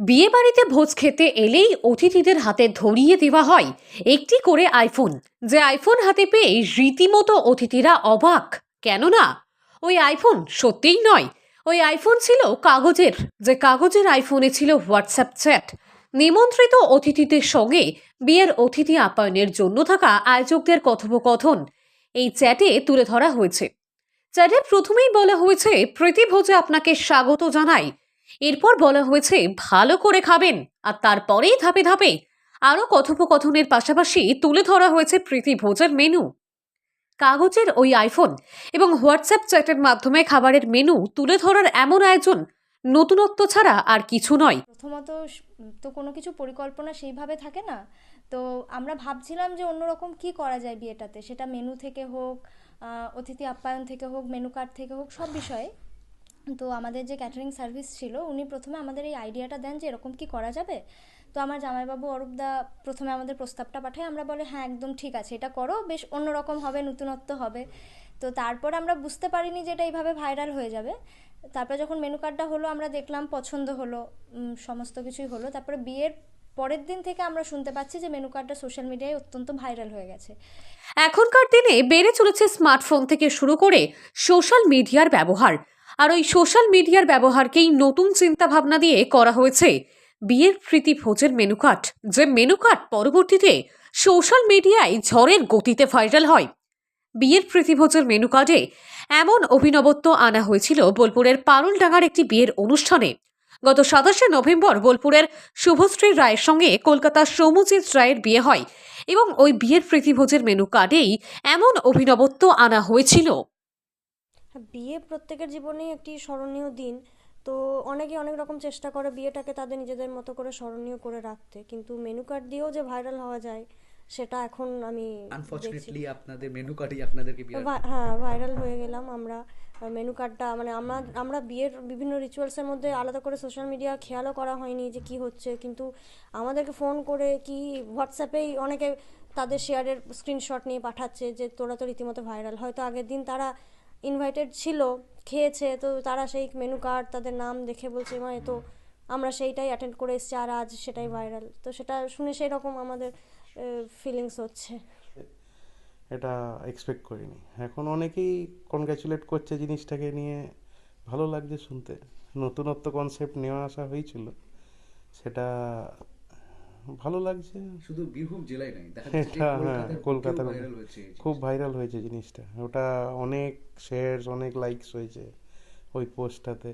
বিয়ে বাড়িতে ভোজ খেতে এলেই অতিথিদের হাতে ধরিয়ে দেওয়া হয় একটি করে আইফোন। যে আইফোন হাতে পেয়ে রীতিমতো অতিথিরা অবাক। কেননা, ওই আইফোন সত্যিই নয়। ওই আইফোন ছিল কাগজের। যে কাগজের আইফোনে ছিল হোয়াটসঅ্যাপ চ্যাট। নিমন্ত্রিত অতিথিদের সঙ্গে বিয়ের অতিথি আপ্যায়নের জন্য থাকা আয়োজকদের কথোপকথন এই চ্যাটে তুলে ধরা হয়েছে। চ্যাটে প্রথমেই বলা হয়েছে প্রীতিভোজে আপনাকে স্বাগত জানাই। এরপর বলা হয়েছে, ভালো করে খাবেন। আর তারপরেই ধাপে ধাপে আরও কথোপকথনের পাশাপাশি তুলে ধরা হয়েছে প্রীতি ভোজের মেনু কাগজের ওই আইফোন এবং হোয়াটসঅ্যাপ চ্যাটের মাধ্যমে খাবারের মেনু তুলে ধরার এমন আয়োজন নতুনত্ব ছাড়া আর কিছু নয়। প্রথমত তো কোনো কিছু পরিকল্পনা সেইভাবে থাকে না। তো আমরা ভাবছিলাম যে অন্যরকম কি করা যায় বিয়েটাতে? সেটা মেনু থেকে হোক অতিথি আপ্যায়ন থেকে হোক মেনু কার্ড থেকে হোক, সব বিষয়ে। তো আমাদের যে ক্যাটারিং সার্ভিস ছিল, উনি প্রথমে আমাদের এই আইডিয়াটা দেন যে এরকম কি করা যাবে। তো আমার জামাইবাবু অরূপদা প্রথমে আমাদের প্রস্তাবটা পাঠায়, আমরা বলে হ্যাঁ একদম ঠিক আছে, এটা করো, বেশ অন্যরকম হবে, নতুনত্ব হবে। তো তারপর আমরা বুঝতে পারিনি যে এটা এইভাবে ভাইরাল হয়ে যাবে। তারপরে যখন মেনু কার্ডটা হলো, আমরা দেখলাম পছন্দ হলো সমস্ত কিছুই হলো। তারপরে বিয়ের পরের দিন থেকে আমরা শুনতে পাচ্ছি যে মেনু কার্ডটা সোশ্যাল মিডিয়ায় অত্যন্ত ভাইরাল হয়ে গেছে। এখনকার দিনে বেড়ে চলেছে স্মার্টফোন থেকে শুরু করে সোশ্যাল মিডিয়ার ব্যবহার। আর ওই সোশ্যাল মিডিয়ার ব্যবহারকেই নতুন চিন্তাভাবনা দিয়ে করা হয়েছে। বিয়ের প্রীতি ভোজের মেনু কার্ড, যে মেনু কার্ড পরবর্তীতে সোশ্যাল মিডিয়ায় ঝড়ের গতিতে ভাইরাল হয়। বিয়ের প্রীতিভোজের মেনু কার্ডে এমন অভিনবত্ব আনা হয়েছিল বোলপুরের পারুলডাঙ্গার একটি বিয়ের অনুষ্ঠানে। গত সাতাশে নভেম্বর বোলপুরের শুভশ্রী রায়ের সঙ্গে কলকাতার সৌমজিৎ রায়ের বিয়ে হয় এবং ওই বিয়ের প্রীতিভোজের মেনু কার্ডেই এমন অভিনবত্ব আনা হয়েছিল। হ্যাঁ বিয়ে প্রত্যেকের জীবনেই একটি স্মরণীয় দিন। তো অনেকে অনেক রকম চেষ্টা করে বিয়েটাকে তাদের নিজেদের মতো করে স্মরণীয় করে রাখতে। কিন্তু মেনু কার্ড দিয়েও যে ভাইরাল হওয়া যায় সেটা এখন আমি আনফর্চুনেটলি আপনাদের মেনু কার্ডই আপনাদেরকে হ্যাঁ ভাইরাল হয়ে গেলাম আমরা। মেনু কার্ডটা মানে আমরা আমরা বিয়ের বিভিন্ন রিচুয়ালসের মধ্যে আলাদা করে সোশ্যাল মিডিয়া খেয়ালও করা হয়নি যে কি হচ্ছে। কিন্তু আমাদেরকে ফোন করে কি হোয়াটসঅ্যাপেই অনেকে তাদের শেয়ারের স্ক্রিনশট নিয়ে পাঠাচ্ছে যে তোরা তো রীতিমতো ভাইরাল হয়তো আগের দিন তারা ইনভাইটেড ছিল, খেয়েছে, তো তারা সেই মেনু কার্ড তাদের নাম দেখে বলছে, মা তো আমরা সেইটাই অ্যাটেন্ড করে এসেছি, আর আজ সেটাই ভাইরাল তো সেটা শুনে সেই রকম আমাদের ফিলিংস হচ্ছে। এটা এক্সপেক্ট করিনি। এখন অনেকেই কনগ্র্যাচুলেট করছে জিনিসটাকে নিয়ে, ভালো লাগছে শুনতে। নতুনত্ব কনসেপ্ট নেওয়া আসা হয়েছিল। সেটা ভালো লাগছে। শুধু বীরভূম জেলায় নাই দেখা যাচ্ছে যে হ্যাঁ কলকাতার খুব ভাইরাল হয়েছে জিনিসটা। ওটা অনেক শেয়ারস অনেক লাইকস হয়েছে ওই পোস্টটাতে